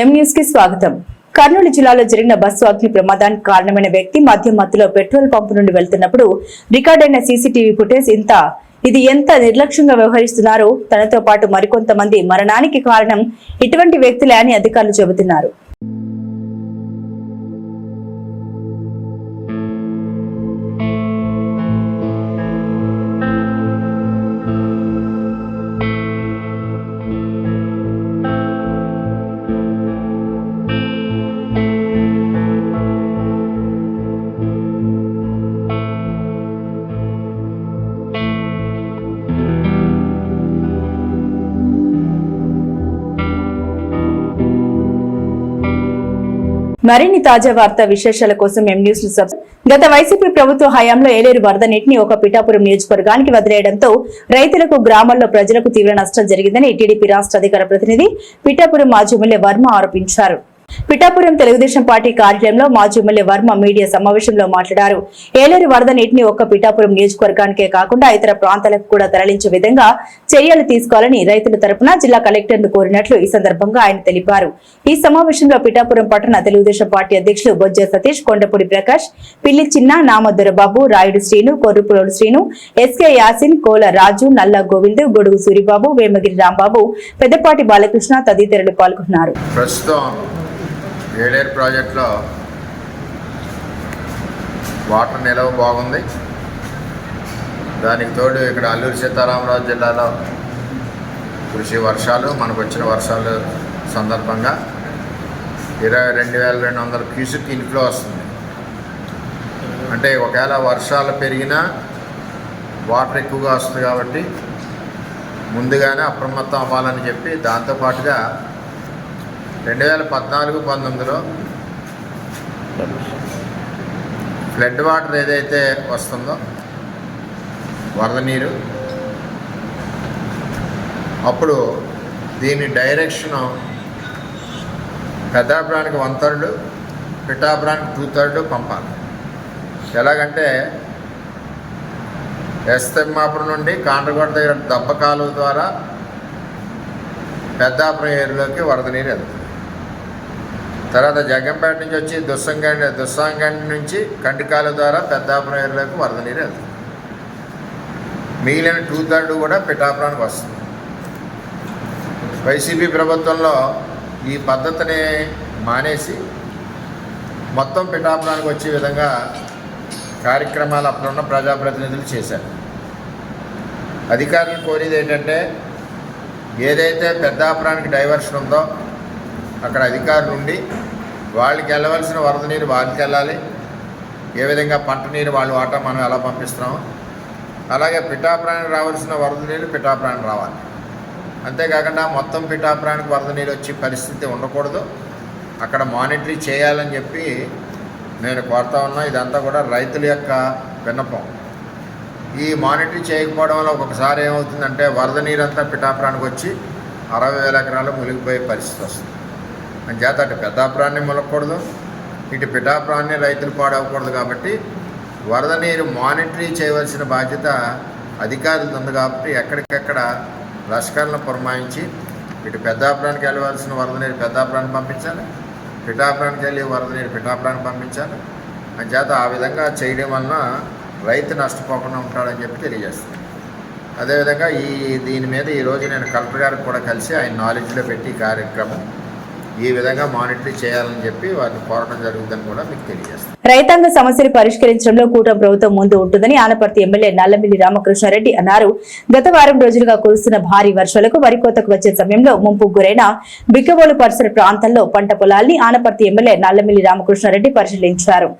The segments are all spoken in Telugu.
ఎం న్యూస్కి స్వాగతం. కర్నూలు జిల్లాలో జరిగిన బస్సు అగ్ని ప్రమాదానికి కారణమైన వ్యక్తి మద్యం మత్తులో పెట్రోల్ పంపు నుండి వెళ్తున్నప్పుడు రికార్డైన సీసీటీవీ ఫుటేజ్ ఇంత. ఇది ఎంత నిర్లక్ష్యంగా వ్యవహరిస్తున్నారో తనతో పాటు మరికొంతమంది మరణానికి కారణం ఇటువంటి వ్యక్తులే అని అధికారులు చెబుతున్నారు. మరిన్ని తాజా వార్తా విశేషాల కోసం ఎం న్యూస్ గత వైసీపీ ప్రభుత్వ హయాంలో ఏలేరు వరద నీటిని ఒక పిఠాపురం నియోజకవర్గానికి వదిలేయడంతో రైతులకు గ్రామాల్లో ప్రజలకు తీవ్ర నష్టం జరిగిందని టీడీపీ రాష్ట్ర అధికార ప్రతినిధి పిఠాపురం మాజీ ఎమ్మెల్యే వర్మ ఆరోపించారు. పిఠాపురం తెలుగుదేశం పార్టీ కార్యాలయంలో మాజీ ఎమ్మెల్యే వర్మ మీడియా సమావేశంలో మాట్లాడారు. ఏలేరు వరద నీటిని ఒక్క పిఠాపురం నియోజకవర్గానికే కాకుండా ఇతర ప్రాంతాలకు కూడా తరలించే విధంగా చర్యలు తీసుకోవాలని రైతుల తరపున జిల్లా కలెక్టర్ను కోరినట్లు ఈ సందర్భంగా ఆయన తెలిపారు. ఈ సమావేశంలో పిఠాపురం పట్టణ తెలుగుదేశం పార్టీ అధ్యక్షులు బొజ్జ సతీష్ కొండపూడి ప్రకాష్ పిల్లి చిన్న నామదొరబాబు రాయుడు శ్రీను కొర్రుపులోడు శ్రీను ఎస్కే యాసిన్ కోల రాజు నల్ల గోవింద్ గొడుగు సూరిబాబు వేమగిరి రాంబాబు పెద్దపాటి బాలకృష్ణ తదితరులు పాల్గొన్నారు. ఏడేరు ప్రాజెక్టులో వాటర్ నిలవ బాగుంది. దానికి తోడు ఇక్కడ అల్లూరు సీతారామరాజు జిల్లాలో కృషి వర్షాలు మనకు వచ్చిన వర్షాలు సందర్భంగా ఇరవై రెండు వేల రెండు వందల క్యూసిక్ ఇన్ఫ్లో వస్తుంది. అంటే ఒకవేళ వర్షాలు పెరిగినా వాటర్ ఎక్కువగా వస్తుంది కాబట్టి ముందుగానే అప్రమత్తం అవ్వాలని చెప్పి దాంతోపాటుగా రెండు వేల పద్నాలుగు పంతొమ్మిదిలో ఫ్లడ్ వాటర్ ఏదైతే వస్తుందో వరద నీరు అప్పుడు దీని డైరెక్షను పెద్దాపురానికి వన్ థర్డ్ పిఠాపురానికి టూ థర్డ్ పంపాలి. ఎలాగంటే ఎస్తమ్మాపురం నుండి కాండ్రగోడ దగ్గర దెబ్బ కాలువ ద్వారా పెద్దాపురం ఏరులోకి వరద నీరు వెళ్తుంది. తర్వాత జగంపేట నుంచి వచ్చి దుస్సంగండి దుస్సాంగండి నుంచి కంటికాల ద్వారా పెద్దాపురం వరద నీరు వెళ్తుంది. మిగిలిన టూ థర్డ్ కూడా పిఠాపురానికి వస్తుంది. వైసీపీ ప్రభుత్వంలో ఈ పద్ధతిని మానేసి మొత్తం పిఠాపురానికి వచ్చే విధంగా కార్యక్రమాలు అప్పుడున్న ప్రజాప్రతినిధులు చేశారు. అధికారులు కోరేది ఏంటంటే ఏదైతే పెద్దాపురానికి డైవర్షన్ ఉందో అక్కడ అధికారులు ఉండి వాళ్ళకి వెళ్ళవలసిన వరద నీరు వాళ్ళకి వెళ్ళాలి. ఏ విధంగా పంట నీరు వాళ్ళు వాటా మనం ఎలా పంపిస్తున్నామో అలాగే పిఠాప్రాణికి రావాల్సిన వరద నీరు పిఠాప్రాణి రావాలి. అంతేకాకుండా మొత్తం పిఠాప్రాణికి వరద నీరు వచ్చే పరిస్థితి ఉండకూడదు. అక్కడ మానిటరీ చేయాలని చెప్పి నేను కోరుతా ఉన్నా. ఇదంతా కూడా రైతుల యొక్క విన్నపం. ఈ మానిటరీ చేయకపోవడం వల్ల ఒక్కొక్కసారి ఏమవుతుందంటే వరద నీరంతా పిఠాపురానికి వచ్చి అరవై వేల ఎకరాలు మునిగిపోయే పరిస్థితి వస్తుంది. అని చేత అటు పెద్దాపురాన్ని మొలకూడదు ఇటు పిఠాపురాన్ని రైతులు పాడవకూడదు కాబట్టి వరద నీరు మానిటరీ చేయవలసిన బాధ్యత అధికారులు ఉంది కాబట్టి ఎక్కడికెక్కడ లష్కర్లను పురమాయించి ఇటు పెద్దాపురానికి వెళ్ళవలసిన వరద నీరు పెద్దాపురాన్ని పంపించాలి పిఠాపురానికి వెళ్ళి వరద నీరు పిఠాపురాన్ని పంపించాలి. అని చేత ఆ విధంగా చేయడం వలన రైతు నష్టపోకుండా ఉంటాడని చెప్పి తెలియజేస్తాను అదేవిధంగా ఈ దీని మీద ఈరోజు నేను కలెక్టర్ గారికి కూడా కలిసి ఆయన నాలెడ్జ్లో పెట్టి కార్యక్రమం ఈ విధంగా మానిటరీ చేయాలని చెప్పి వారిని కోరడం జరుగుతుందని కూడా మీకు తెలియజేస్తాను రైతాంగ సమస్యలు పరిష్కరించడంలో కూటమి ప్రభుత్వం ముందు ఉంటుందని ఆనపర్తి ఎమ్మెల్యే నల్లమిల్లి రామకృష్ణారెడ్డి అన్నారు. గత వారం రోజులుగా కురుస్తున్న భారీ వర్షాలకు వరి కోతకు వచ్చే సమయంలో ముంపు గురైన బిక్కబోలు పరిసర ప్రాంతాల్లో పంట పొలాల్ని ఆనపర్తి ఎమ్మెల్యే నల్లమిల్లి రామకృష్ణారెడ్డి పరిశీలించారు.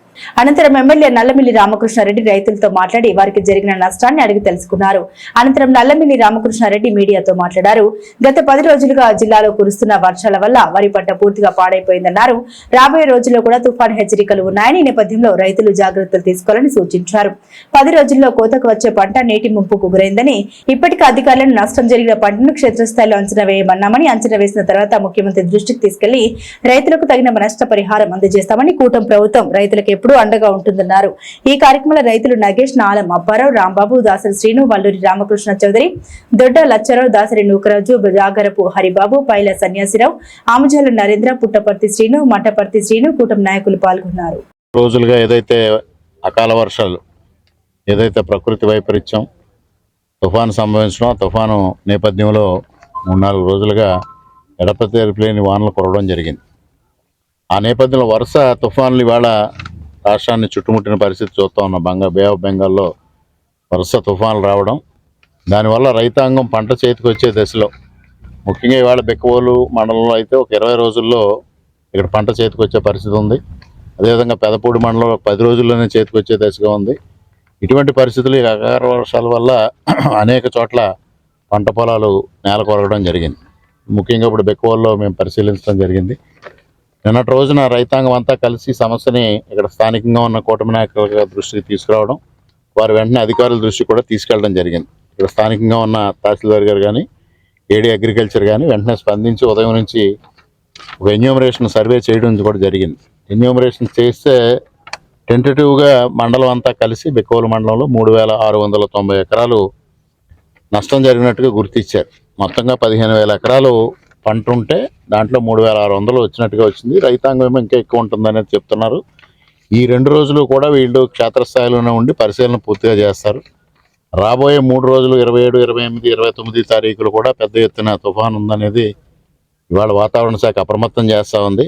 అనంతరం ఎమ్మెల్యే నల్లమిల్లి రామకృష్ణారెడ్డి రైతులతో మాట్లాడి వారికి జరిగిన నష్టాన్ని అడిగి తెలుసుకున్నారు. అనంతరం నల్లమిల్లి రామకృష్ణారెడ్డి మీడియాతో మాట్లాడారు. గత పది రోజులుగా జిల్లాలో కురుస్తున్న వర్షాల వల్ల వరి పంట పూర్తిగా పాడైపోయిందన్నారు. రాబోయే రోజుల్లో కూడా తుఫాన్ హెచ్చరికలు ఉన్నాయని నేపథ్యంలో రైతులు జాగ్రత్తలు తీసుకోవాలని సూచించారు. పది రోజుల్లో కోతకు వచ్చే పంట నీటి ముంపుకు గురైందని ఇప్పటికే అధికారులను నష్టం జరిగిన పంటను క్షేత్రస్థాయిలో అంచనా వేయమన్నామని అంచనా వేసిన తర్వాత ముఖ్యమంత్రి దృష్టికి తీసుకెళ్ళి రైతులకు తగిన నష్టపరిహారం అందజేస్తామని కూటమి ప్రభుత్వం రైతులకు ఎప్పుడూ అండగా ఉంటుందన్నారు. ఈ కార్యక్రమంలో రైతులు నగేష్ నాలం అప్పారావు రాంబాబు దాసరి శ్రీను వల్లూరి రామకృష్ణ చౌదరి దొడ్డ లచ్చరావు దాసరి నూకరాజు జాగరపు హరిబాబు పైల సన్యాసిరావు ఆమజాలు నరేంద్ర పుట్టపర్తి శ్రీను మఠపర్తి శ్రీను కూటమి నాయకులు పాల్గొన్నారు. రోజులుగా ఏదైతే అకాల వర్షాలు ఏదైతే ప్రకృతి వైపరీత్యం తుఫాను సంభవించడం ఆ తుఫాను నేపథ్యంలో మూడు నాలుగు రోజులుగా ఎడపతెరిపిలేని వానలు కురవడం జరిగింది. ఆ నేపథ్యంలో వరుస తుఫాన్లు ఇవాళ రాష్ట్రాన్ని చుట్టుముట్టిన పరిస్థితి చూస్తూ ఉన్న. బంగా బే ఆఫ్ బెంగాల్లో వరుస తుఫాన్లు రావడం దానివల్ల రైతాంగం పంట చేతికి వచ్చే దశలో ముఖ్యంగా ఇవాళ బెక్కవోలు మండలంలో అయితే ఒక ఇరవై రోజుల్లో ఇక్కడ పంట చేతికి వచ్చే పరిస్థితి ఉంది. అదేవిధంగా పెదపూడి మండలంలో పది రోజుల్లోనే చేతికి వచ్చే దశగా ఉంది. ఇటువంటి పరిస్థితులు ఈ అకార వర్షాల వల్ల అనేక చోట్ల పంట పొలాలు నేల కొరగడం జరిగింది. ముఖ్యంగా ఇప్పుడు బెక్కువల్లో మేము పరిశీలించడం జరిగింది. నిన్నటి రోజున రైతాంగం అంతా కలిసి సమస్యని ఇక్కడ స్థానికంగా ఉన్న కూటమి నాయకుల దృష్టికి తీసుకురావడం వారు వెంటనే అధికారుల దృష్టికి కూడా తీసుకెళ్ళడం జరిగింది. ఇక్కడ స్థానికంగా ఉన్న తహసీల్దార్ గారు కానీ ఏడీ అగ్రికల్చర్ కానీ వెంటనే స్పందించి ఉదయం నుంచి ఒక ఎన్యూమరేషన్ సర్వే చేయడం కూడా జరిగింది. ఎన్యూమరేషన్ చేస్తే టెంటేటివ్గా మండలం అంతా కలిసి బెక్కోలు మండలంలో మూడు వేల ఆరు వందల తొంభై ఎకరాలు నష్టం జరిగినట్టుగా గుర్తించారు మొత్తంగా పదిహేను వేల ఎకరాలు పంట ఉంటే దాంట్లో మూడు వేల ఆరు వందలు వచ్చినట్టుగా వచ్చింది. రైతాంగం ఇంకా ఎక్కువ ఉంటుందనేది చెప్తున్నారు. ఈ రెండు రోజులు కూడా వీళ్ళు క్షేత్రస్థాయిలోనే ఉండి పరిశీలన పూర్తిగా చేస్తారు. రాబోయే మూడు రోజులు ఇరవై ఏడు ఇరవై ఎనిమిది ఇరవై తొమ్మిది తారీఖులు కూడా పెద్ద ఎత్తున తుఫాన్ ఉందనేది ఇవాళ వాతావరణ శాఖ అప్రమత్తం చేస్తూ ఉంది.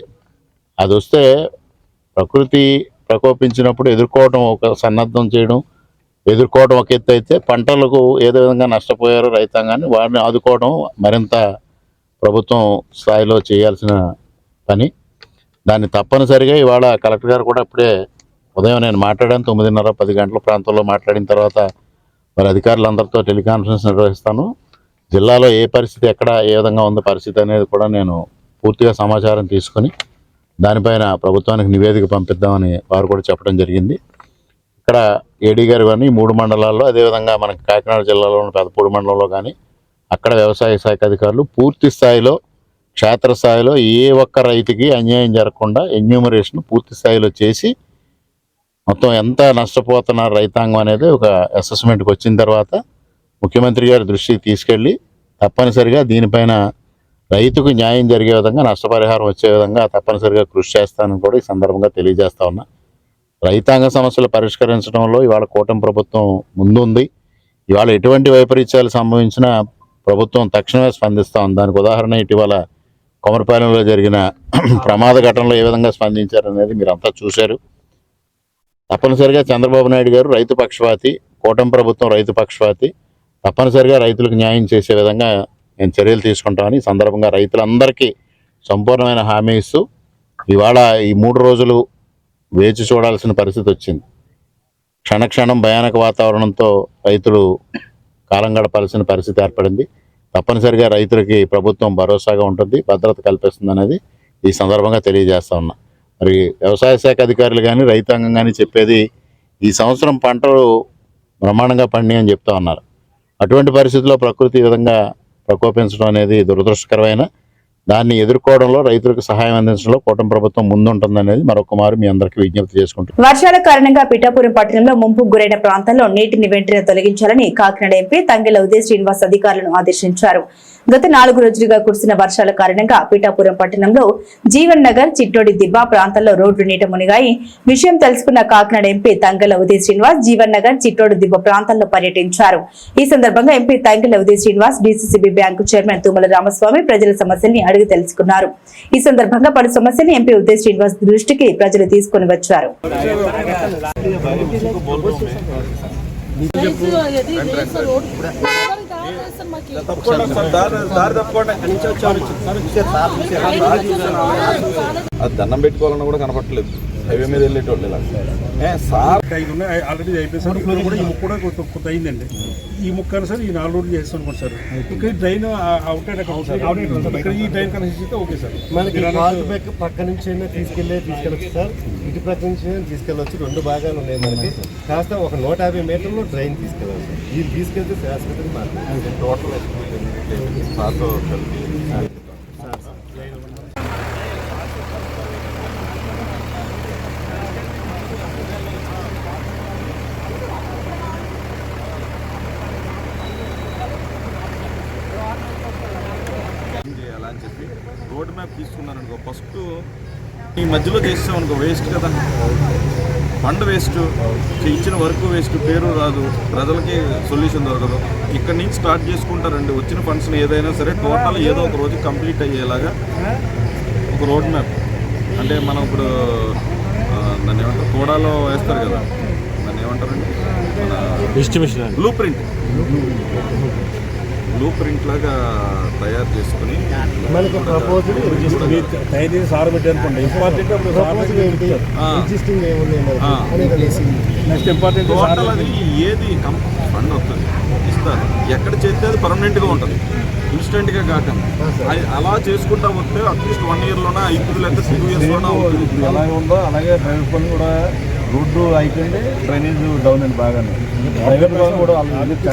అది వస్తే ప్రకృతి ప్రకోపించినప్పుడు ఎదుర్కోవడం ఒక సన్నద్ధం చేయడం ఎదుర్కోవడం ఒక ఎత్తు అయితే పంటలకు ఏదో విధంగా నష్టపోయారో రైతాంగాన్ని వారిని ఆదుకోవడం మరింత ప్రభుత్వం స్థాయిలో చేయాల్సిన పని. దాన్ని తప్పనిసరిగా ఇవాళ కలెక్టర్ గారు కూడా ఇప్పుడే ఉదయం నేను మాట్లాడాను తొమ్మిదిన్నర పది గంటల ప్రాంతంలో మాట్లాడిన తర్వాత మరి అధికారులందరితో టెలికాన్ఫరెన్స్ నిర్వహిస్తాను. జిల్లాలో ఏ పరిస్థితి ఎక్కడ ఏ విధంగా ఉంది పరిస్థితి అనేది కూడా నేను పూర్తిగా సమాచారం తీసుకొని దానిపైన ప్రభుత్వానికి నివేదిక పంపిద్దామని వారు కూడా చెప్పడం జరిగింది. ఇక్కడ ఏడీ గారు కానీ మూడు మండలాల్లో అదేవిధంగా మనకి కాకినాడ జిల్లాలో ఉన్న పెదపూడి మండలంలో కానీ అక్కడ వ్యవసాయ శాఖ అధికారులు పూర్తి స్థాయిలో క్షేత్రస్థాయిలో ఏ ఒక్క రైతుకి అన్యాయం జరగకుండా ఎన్యూమరేషన్ పూర్తి స్థాయిలో చేసి మొత్తం ఎంత నష్టపోతున్నారు రైతాంగం అనేది ఒక అసెస్మెంట్కి వచ్చిన తర్వాత ముఖ్యమంత్రి గారి దృష్టికి తీసుకెళ్ళి తప్పనిసరిగా దీనిపైన రైతుకు న్యాయం జరిగే విధంగా నష్టపరిహారం వచ్చే విధంగా తప్పనిసరిగా కృషి చేస్తానని కూడా ఈ సందర్భంగా తెలియజేస్తా ఉన్నా. రైతాంగ సమస్యలు పరిష్కరించడంలో ఇవాళ కూటమి ప్రభుత్వం ముందుంది. ఇవాళ ఎటువంటి వైపరీత్యాలు సంభవించినా ప్రభుత్వం తక్షణమే స్పందిస్తూ ఉంది. దానికి ఉదాహరణ ఇటీవల కొమరపాలెంలో జరిగిన ప్రమాద ఘటనలో ఏ విధంగా స్పందించారనేది మీరు అంతా చూశారు. తప్పనిసరిగా చంద్రబాబు నాయుడు గారు రైతు పక్షపాతి కూటమి ప్రభుత్వం రైతు పక్షపాతి తప్పనిసరిగా రైతులకు న్యాయం చేసే విధంగా నేను చర్యలు తీసుకుంటామని సందర్భంగా రైతులందరికీ సంపూర్ణమైన హామీ ఇస్తూ ఇవాళ ఈ మూడు రోజులు వేచి చూడాల్సిన పరిస్థితి వచ్చింది. క్షణక్షణం భయానక వాతావరణంతో రైతులు కాలం గడపాల్సిన పరిస్థితి ఏర్పడింది. తప్పనిసరిగా రైతులకి ప్రభుత్వం భరోసాగా ఉంటుంది భద్రత కల్పిస్తుంది అనేది ఈ సందర్భంగా తెలియజేస్తా ఉన్నా. మరి వ్యవసాయ శాఖ అధికారులు కానీ రైతాంగం కానీ చెప్పేది ఈ సంవత్సరం పంటలు బ్రహ్మాండంగా పండి అని చెప్తా ఉన్నారు. అటువంటి పరిస్థితుల్లో ప్రకృతి విధంగా ప్రకోపించడం అనేది దురదృష్టకరమైన దాన్ని ఎదుర్కోవడంలో రైతులకు సహాయం అందించడంలో కూటమి ప్రభుత్వం ముందుంటుందనేది మరొక మారు మీ అందరికీ విజ్ఞప్తి చేసుకుంటుంది వర్షాల కారణంగా పిఠాపురం పట్టణంలో ముంపుకు గురైన ప్రాంతాల్లో నీటిని వెంటనే తొలగించాలని కాకినాడ ఎంపీ తంగెల ఉదయ్ శ్రీనివాస్ అధికారులను ఆదేశించారు. గత నాలుగు రోజులుగా కురిసిన వర్షాల కారణంగా పిఠాపురం పట్టణంలో జీవన్ నగర్ చిట్టోడి దిబ్బా ప్రాంతాల్లో రోడ్లు నీట మునిగాయి. విషయం తెలుసుకున్న కాకినాడ ఎంపీ తంగెల ఉదయ్ శ్రీనివాస్ జీవన్ నగర్ చిట్టోడి దిబ్బ ప్రాంతాల్లో పర్యటించారు. ఈ సందర్భంగా MP Thangella Uday Srinivas DCCB bank chairman Thummala Ramaswamy ప్రజల సమస్యల్ని అడిగి తెలుసుకున్నారు. ఈ సందర్భంగా పలు సమస్యలు ఎంపీ ఉదయ్ శ్రీనివాస్ దృష్టికి ప్రజలు తీసుకుని వచ్చారు. దండం పెట్టుకోవాలని కూడా కనపట్లేదు హైవే మీద వెళ్ళేటోళ్ళు ఇలా సార్? ఐదు ఉన్నాయి. ఆల్రెడీ అయిపోయింది సార్. కూడా ఈ ముక్క కూడా కొంత కొంత అయిందండి. ఈ ముక్క సార్ ఈ నాలుగు రోజులు చేస్తాం అనుకోండి సార్ ఇక్కడ డ్రైన్ అవుట్లెట్ ఇక్కడ ఈ డ్రైన్ కనెక్షన్ ఇస్తే ఓకే సార్. మనకి బ్యాక్ పక్క నుంచి అయినా తీసుకెళ్ళే తీసుకెళ్ళచ్చు సార్. ఇటు పక్క నుంచి అయినా తీసుకెళ్ళచ్చు. రెండు భాగాలు ఉన్నాయి మనకి. కాస్త ఒక నూట యాభై మీటర్లో డ్రైన్ తీసుకెళ్ళాలి సార్. ఇది తీసుకెళ్తే శాశ్వతంగా మాట్లాడాలి టోటల్ సార్తో కలిపి అని చెప్పి రోడ్ మ్యాప్ తీసుకున్నారనుకో ఫస్ట్ ఈ మధ్యలో చేసాం అనుకో వేస్ట్ కదా. ఫండ్ వేస్ట్ ఇచ్చిన వర్క్ వేస్ట్ పేరు రాదు. ప్రజలకి సొల్యూషన్ దొరకదు. ఇక్కడ నుంచి స్టార్ట్ చేసుకుంటారండి. వచ్చిన ఫండ్స్ని ఏదైనా సరే టోటల్ ఏదో ఒక రోజు కంప్లీట్ అయ్యేలాగా ఒక రోడ్ మ్యాప్ అంటే మనం ఇప్పుడు దాన్ని ఏమంటారు? కోడాలో వేస్తారు కదా. దాన్ని ఏమంటారండి? మన estimation blueprint blueprint లాగా తయారు చేసుకుని మనకి ప్రపోజల్ తయారు చేసి సార్ పెట్టి అనుకోండి ఇంపార్టెంట్ ప్రపోజల్ ఏంటి. ఎగ్జిస్టింగ్ నెక్స్ట్ ఇంపార్టెంట్ టోటల్ అది ఏది ఫండ్ వస్తుంది ఇస్తారు. ఎక్కడ చేస్తే అది పర్మనెంట్గా ఉంటుంది. ఇన్స్టెంట్గా కాకుండా అది అలా చేసుకుంటా వస్తే అట్లీస్ట్ వన్ ఇయర్లోనే అయిపోతుంది లేదా టూ ఇయర్స్లోనే అవుతుంది ఎలాగ ఉందో అలాగే ప్రైవేట్ పనులు కూడా రోడ్డు అయిపోయింది డ్రైనేజ్ డౌన్ అండి బాగానే.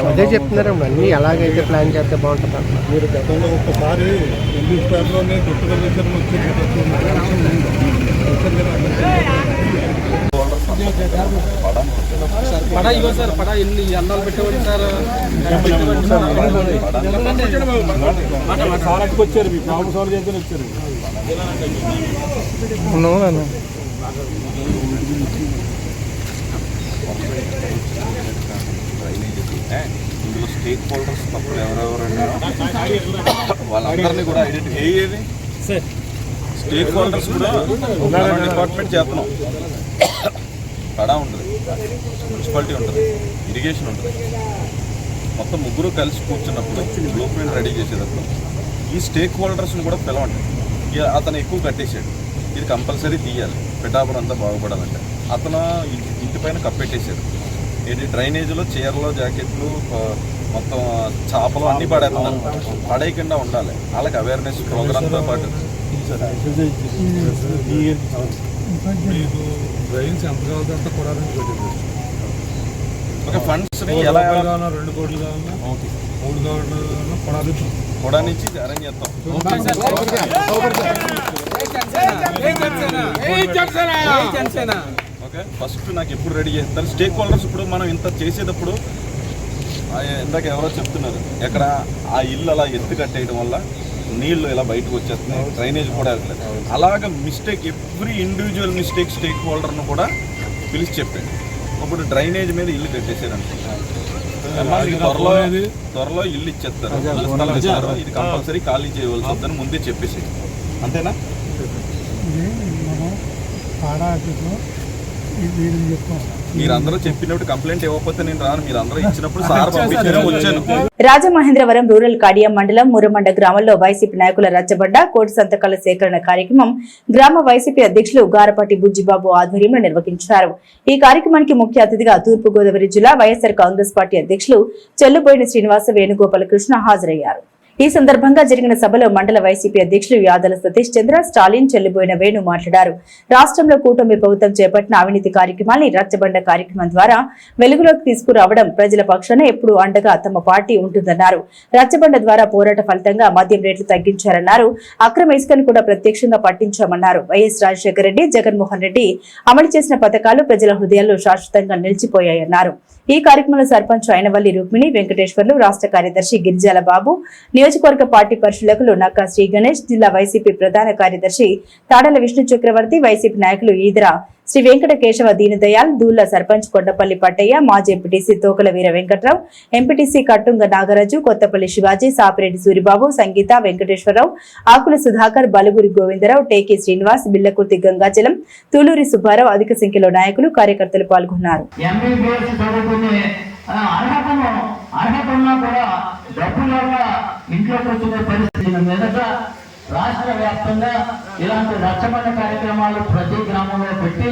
అదే చెప్తున్నారు అన్ని ఎలాగైతే ప్లాన్ చేస్తే బాగుంటుంది అంటున్నారు. మీరు గతంలో ఒక్కసారి ఇంగ్లీష్ పేపర్లోనే గుర్తుగా పడ ఇవ్వ సార్ పడ ఎన్ని అన్నాలు పెట్టేవాడి సార్? సార్ అట్టుకొచ్చారు మీ ప్రాబ్లమ్ సాల్వ్ చేసుకొని వచ్చారు. ఇందులో స్టేక్ హోల్డర్స్ తప్పుడు ఎవరెవరండి వాళ్ళందరినీ కూడా ఐడెంటిఫై స్టేక్ హోల్డర్స్ కూడా డిపార్ట్మెంట్ చేస్తున్నాం. పడా ఉంటుంది. మున్సిపాలిటీ ఉంటుంది. ఇరిగేషన్ ఉంటుంది. మొత్తం ముగ్గురు కలిసి కూర్చున్నప్పుడు బ్లూ ప్రింట్ రెడీ చేసేటప్పుడు ఈ స్టేక్ హోల్డర్స్ని కూడా పిలవండి. ఇక అతను ఎక్కువ కట్టేశాడు. ఇది కంపల్సరీ తీయాలి. పిఠాపురం అంతా బాగుపడాలంటే. అతను ఇంటి పైన కప్పెట్టేశాడు. ఏంటి? డ్రైనేజీలో చీరలు జాకెట్లు మొత్తం చేపలు అన్నీ పడేస్తున్నారు. పడేయకుండా ఉండాలి. వాళ్ళకి అవేర్నెస్ ప్రోగ్రామ్తో పాటు. డ్రైన్స్ ఎంత కావాలంటే అంత ఒక ఫండ్స్ని ఎలా రెండు కోట్లు కావాలన్నా మూడు కావాలన్నా కొడాలి కూడా నుంచి అరేంజ్ చేస్తాం ఫస్ట్ నాకు ఎప్పుడు రెడీ చేస్తారు. స్టేక్ హోల్డర్స్ ఇప్పుడు మనం ఇంత చేసేటప్పుడు ఇందాక ఎవరో చెప్తున్నారు ఎక్కడ ఆ ఇల్లు అలా ఎత్తు కట్టేయడం వల్ల నీళ్ళు ఇలా బయటకు వచ్చేస్తున్నాయి డ్రైనేజ్ కూడా వెళ్ళలేదు అలాగ మిస్టేక్ ఎవ్రీ ఇండివిజువల్ మిస్టేక్ స్టేక్ హోల్డర్ను కూడా పిలిచి చెప్పాడు ఇప్పుడు డ్రైనేజ్ మీద ఇల్లు కట్టేశారంట త్వరలో త్వరలో ఇల్లు ఇచ్చేస్తారు. ఇది కంపల్సరీ ఖాళీ చేయవలసి వద్దని ముందే చెప్పేసి అంతేనా? మీరందరూ చెప్పినప్పుడు కంప్లైంట్ ఇవ్వకపోతే నేను రాను. మీరందరూ ఇచ్చినప్పుడు సార్ పంపించారు వచ్చాను. రాజమహేంద్రవరం రూరల్ కాడియం మండలం మురమండ గ్రామంలో వైసీపీ నాయకుల రచ్చబండ కోటి సంతకాల సేకరణ కార్యక్రమం గ్రామ వైసీపీ అధ్యక్షులు గారపాటి బుజ్జిబాబు ఆధ్వర్యంలో నిర్వహించారు. ఈ కార్యక్రమానికి ముఖ్య అతిథిగా తూర్పు గోదావరి జిల్లా వైఎస్ఆర్ కాంగ్రెస్ పార్టీ అధ్యక్షులు చెల్లుబోయిన శ్రీనివాస వేణుగోపాలకృష్ణ హాజరయ్యారు. ఈ సందర్భంగా జరిగిన సభలో మండల వైసీపీ అధ్యక్షులు యాదల సతీష్ చంద్ర స్టాలిన్ చెల్లిపోయిన వేణు మాట్లాడారు. రాష్ట్రంలో కూటమి ప్రభుత్వం చేపట్టిన అవినీతి కార్యక్రమాన్ని రచ్చబండ కార్యక్రమం ద్వారా వెలుగులోకి తీసుకురావడం ప్రజల పక్షాన ఎప్పుడూ అండగా తమ పార్టీ ఉంటుందన్నారు. రచ్చబండ ద్వారా పోరాట ఫలితంగా మద్యం రేట్లు తగ్గించారన్నారు. అక్రమ ఇసుకను కూడా ప్రత్యక్షంగా పట్టించామన్నారు. వైఎస్ రాజశేఖర రెడ్డి జగన్మోహన్ రెడ్డి అమలు చేసిన పథకాలు ప్రజల హృదయాల్లో శాశ్వతంగా నిలిచిపోయాయన్నారు. ఈ కార్యక్రమంలో సర్పంచ్ అయినవల్లి రుక్మిణి వెంకటేశ్వర్లు రాష్ట్ర కార్యదర్శి గిరిజాల బాబు నియోజకవర్గ పార్టీ పరిశీలకులు నక్కా శ్రీ గణేష్ జిల్లా వైసీపీ ప్రధాన కార్యదర్శి తాడల విష్ణు చక్రవర్తి వైసీపీ నాయకులు ఈదర శ్రీ వెంకట కేశవ దీనదయాల్ దూళ్ళ సర్పంచ్ కొండపల్లి పట్టయ్య మాజీ ఎంపీటీసీ తోకల వీర వెంకట్రావు ఎంపీటీసీ కట్టుంగ నాగరాజు కొత్తపల్లి శివాజీ సాపిరెడ్డి సూరిబాబు సంగీత వెంకటేశ్వరరావు ఆకుల సుధాకర్ బలుగురి గోవిందరావు టేకి శ్రీనివాస్ బిల్లకుర్తి గంగాచలం తూలూరి సుబ్బారావు అధిక సంఖ్యలో నాయకులు కార్యకర్తలు పాల్గొన్నారు. అర్హతను అర్హత ఉన్నా కూడా డబ్బు లేక ఇంట్లో కూర్చునే పరిస్థితి మీదట రాష్ట్ర వ్యాప్తంగా ఇలాంటి రచ్చబండ కార్యక్రమాలు ప్రతి గ్రామంలో పెట్టి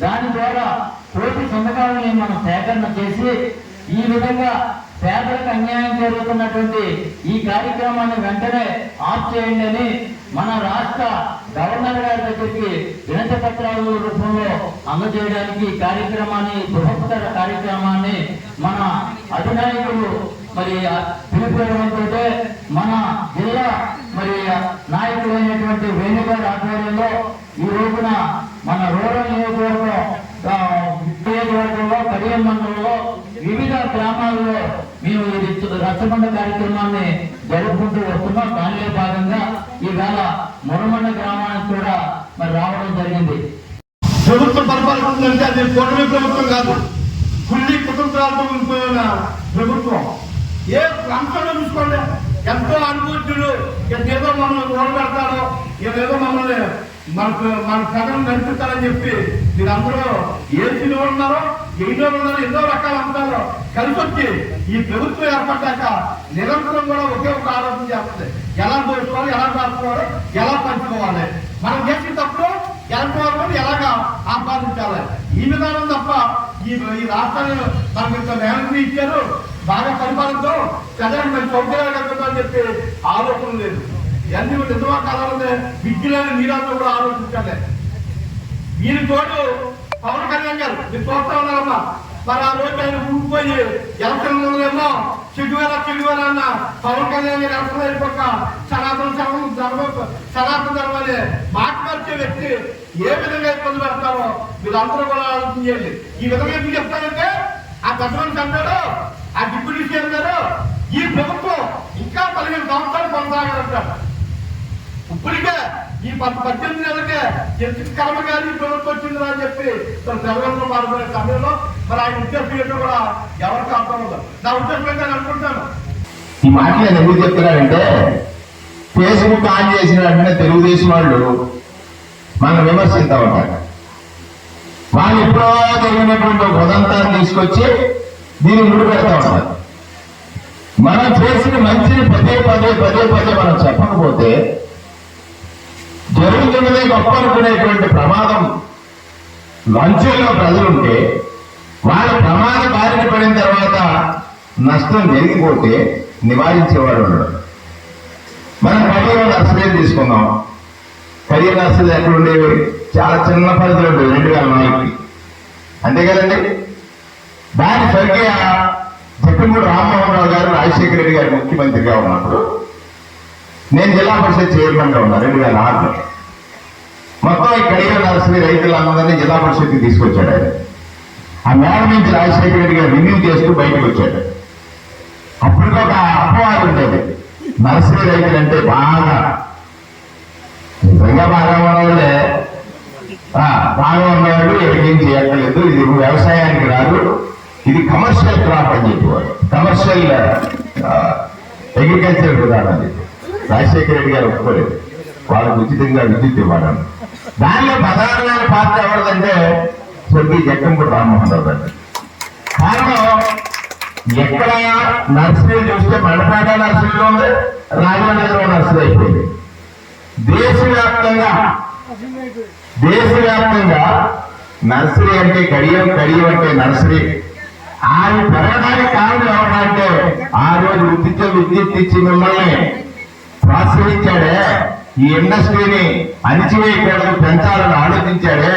దాని ద్వారా కోటి సంతకాలని మనం సేకరణ చేసి ఈ విధంగా పేదలకు అన్యాయం జరుగుతున్నటువంటి ఈ కార్యక్రమాన్ని వెంటనే ఆఫ్ చేయండి అని మన రాష్ట్ర గవర్నర్ గారి దగ్గరికి వినతి పత్రాల రూపంలో అందజేయడానికి కార్యక్రమాన్ని బృహత్తర కార్యక్రమాన్ని మన అధినాయకులు మరి పిలుపుతో మన జిల్లా మరి నాయకులైనటువంటి వేణుగారి ఆధ్వర్యంలో ఈ రోజున మన రూరల్ నియోజకవర్గం నియోజకవర్గంలో కడియం మండలంలో వివిధ గ్రామాల్లో మేము ఈ రచ్చబండ కార్యక్రమాన్ని జరుపుకుంటూ వస్తున్నాం. మురమండ గ్రామానికి కూడా మరి రావడం జరిగింది. ప్రభుత్వం పరిపాలిస్తుందంటే అది కూటమి ప్రభుత్వం కాదు. కుళ్ళి కుటుంబాలతో ఉండిపోయిన ప్రభుత్వం. ఏ అంశంలో చూసుకోండి. ఎంతో అనుభూతులు ఏదో మమ్మల్ని ఓడబెడతారో ఏదో మమ్మల్ని మనకు మన సగం నడుపుతారని చెప్పి మీరందరూ ఏ సినిమా ఉన్నారో ఎన్నో ఉన్నారో ఎన్నో రకాలు అంటారో కలిసి వచ్చి ఈ ప్రభుత్వం ఏర్పడ్డాక నిరంతరం కూడా ఒకే ఒక ఆలోచన చేస్తుంది. ఎలా దోచుకోవాలి ఎలా దాచుకోవాలి ఎలా పంచుకోవాలి? మనం చేసిన తప్పుడు ఎలాంటి ఎలాగా ఆపాదించాలి? ఈ విధానం తప్ప ఈ ఈ రాష్ట్రాన్ని మనకి ఇంత ఇచ్చారు బాగా పరిపాలనతో ప్రజలకు మంచి సౌకర్యాలు కలుగుతామని చెప్పి ఆలోచన లేదు. ఎన్ని నిజమా కాలంలో విద్యులని మీరంతా కూడా ఆలోచించాలి వీరి తోడు పవన్ కళ్యాణ్ గారు మీరు చూస్తా ఉన్నారమ్మా. మరి ఆ రోజు ఆయన ఊడిపోయి ఎలక్షన్ చెడువేలా చెడువేలా అన్న పవన్ కళ్యాణ్ గారు ఎలక్షన్ అయిపోక సనాతన ధర్మం ధర్మ సనాతన ధర్మాన్ని మాట్లాడే వ్యక్తి ఏ విధంగా ఇబ్బంది పెడతారో మీరు అందరూ కూడా ఆలోచించండి ఈ విధంగా ఎందుకు చెప్తారంటే ఆ గతమంత్రి అంటారు ఆ డిప్యూటీ సీఎం గారు ఈ ప్రభుత్వం ఇంకా పదిహేను సంవత్సరాలు కొనసాగాలంటారు. ఇప్పటికే ఈ పద్దెనిమిది నెలలకే ఎంత కర్మగారి ప్రభుత్వం వచ్చిందిరా అని చెప్పి తన తెలంగాణలో మారుకునే సమయంలో మరి ఆయన ఉద్దేశం ఏంటో కూడా ఎవరికి అర్థం ఉండదు. నా ఉద్దేశం అనుకుంటాను. ఈ మాట నేను ఎందుకు చెప్తున్నానంటే ఫేస్బుక్ ఆన్ చేసిన వెంటనే తెలుగుదేశం వాళ్ళు మనం విమర్శిస్తా ఉంటారు. వాళ్ళు ఎప్పుడో జరిగినటువంటి ఉదంతాన్ని తీసుకొచ్చి దీన్ని ముడి పెడతా ఉంటారు. మనం చేసిన మంచిని పదే పదే పదే పదే మనం చెప్పకపోతే జరుగుతున్నదే గొప్ప అనుకునేటువంటి ప్రమాదం. లంచంలో ప్రజలుంటే వాళ్ళ ప్రమాద బారిన పడిన తర్వాత నష్టం జరిగిపోతే నివారించేవాడు ఉండడు మనం కడియం నర్సరీ తీసుకుందాం. కరియర్ నర్సరీ ఎక్కడ ఉండేవి? చాలా చిన్న పరిధిలో ఉండేవి రెండు వేల నాలుగుకి. అంతే కదండి? దాని సరిగ్గా జక్కమూడి రామ్మోహన్ రావు గారు రాజశేఖర రెడ్డి గారు ముఖ్యమంత్రిగా ఉన్నప్పుడు నేను జిల్లా పరిషత్ చైర్మన్గా ఉన్నా రెండు వేల ఆరులో. మొత్తం ఈ కడియం నర్సరీ రైతులందరినీ జిల్లా పరిషత్కి తీసుకొచ్చాడు ఆయన. ఆ మేడ నుంచి రాజశేఖర రెడ్డి గారు రిన్యూ చేస్తూ బయటకు వచ్చాడు. అప్పటికొక అపవాదం ఉండేది. నర్సరీ రైతులు అంటే బాగా నిజంగా బాగా ఉన్నవాళ్ళే. బాగా ఉన్నవాళ్ళు ఎక్కడేం చేయక్కర్లేదు. ఇది వ్యవసాయానికి రాదు. ఇది కమర్షియల్ క్రాప్ అని చెప్పేవాడు కమర్షియల్ అగ్రికల్చర్ విధానం అని చెప్పి రాజశేఖర రెడ్డి గారు ఒప్పుకోలేదు. వాళ్ళకు ఉచితంగా విద్యుత్ ఇవ్వాలని దానిలో ప్రధానమైన పాత్ర ఎవరిదంటే స్వర్గీయ జక్కంపూడి రామ్మోహన్ రావు గారు. కారణం ఎక్కడ నర్సరీ చూస్తే మండపేట నర్సరీలో ఉంది రాజమండ్రిలో నర్సరీ అయిపోయింది. దేశవ్యాప్తంగా దేశవ్యాప్తంగా నర్సరీ అంటే కడియం కడియం అంటే నర్సరీ. ఆయన పెరగడానికి కారణం ఎవరంటే ఆ రోజు ఉచిత విద్యుత్ ఇచ్చి మిమ్మల్ని ప్రోత్సహించాడే ఈ ఇండస్ట్రీని అణిచివేయకూడదు పెంచాలని ఆలోచించాడే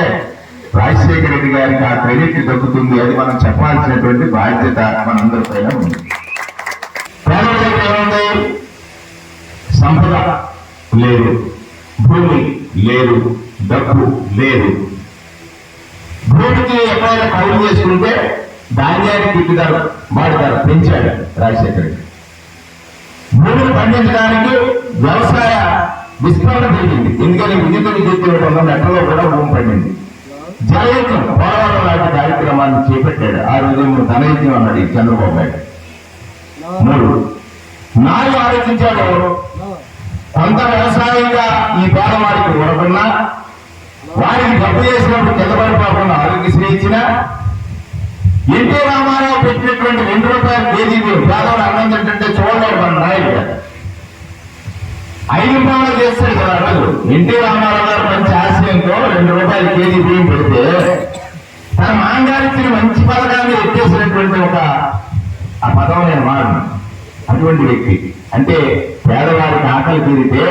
రాజశేఖర రెడ్డి గారికి ఆ క్రెడిట్ దక్కుతుంది అది మనం చెప్పాల్సినటువంటి బాధ్యత మనందరి పైన ఉంది. సంపద లేదు భూమి లేదు డబ్బు లేదు. భూమికి ఎక్కడైనా కౌలు చేసుకుంటే ధాన్యాన్ని గిట్టుదల వాడతారు పెంచాడు రాజశేఖర రెడ్డి. భూమిని పండించడానికి వ్యవసాయ విస్తరణ జరిగింది. ఎందుకంటే విద్యుత్ విద్యుత్ వల్ల మెట్రలో కూడా భూమి పడింది. జలయజ్ఞం పోలవరం లాంటి కార్యక్రమాన్ని చేపట్టాడు. ఆ రోజు ధనయజ్ఞం అన్నాడు ఈ చంద్రబాబు నాయుడు. మూడు నాలుగు ఆలోచించాడు కొంత వ్యవసాయంగా ఈ పేదవాడికి ఉండకున్నా వారికి డబ్బు చేసినప్పుడు కిందపడిపోకుండా ఆరోగ్యశ్రీ ఇచ్చిన ఎన్టీ రామారావు పెట్టినటువంటి రెండు రూపాయల కేజీ పేదవాడు అన్నం తింటుంటే చూడలేడు మన నాయుడు ఐదు రూపాయలు చేస్తారు కదా అసలు ఎన్టీ రామారావు గారు మంచి ఆశయంతో రెండు రూపాయల కేజీ బియ్యం పెడితే తన మాంగారిచ్చిన మంచి పథకాన్ని ఎత్తేసినటువంటి ఒక ఆ పదం నేను వాడను. అటువంటి వ్యక్తి. అంటే పేదవాడికి ఆకలి తీరితే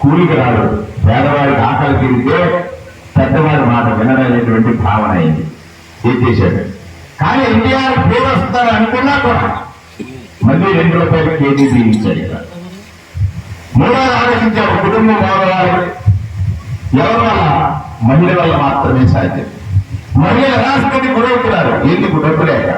కూలికి రాడు. పేదవాడికి ఆకలి తీరితే పెద్దవాడి మాట వినడనేటువంటి భావన అయింది. ఎత్తేసాడు కానీ ఎన్టీఆర్ పేరు వస్తారు అనుకున్నా కూడా మళ్ళీ రెండు రూపాయలు కేజీ బియ్యం ఇచ్చాడు ఇక్కడ ఆలోచించే ఒక కుటుంబం బాగోవాలి ఎవరి వల్ల మహిళ వల్ల మాత్రమే సాధ్యం. మహిళలు రాష్ట్రపతి గొడవకున్నారు ఎందుకు డబ్బు లేక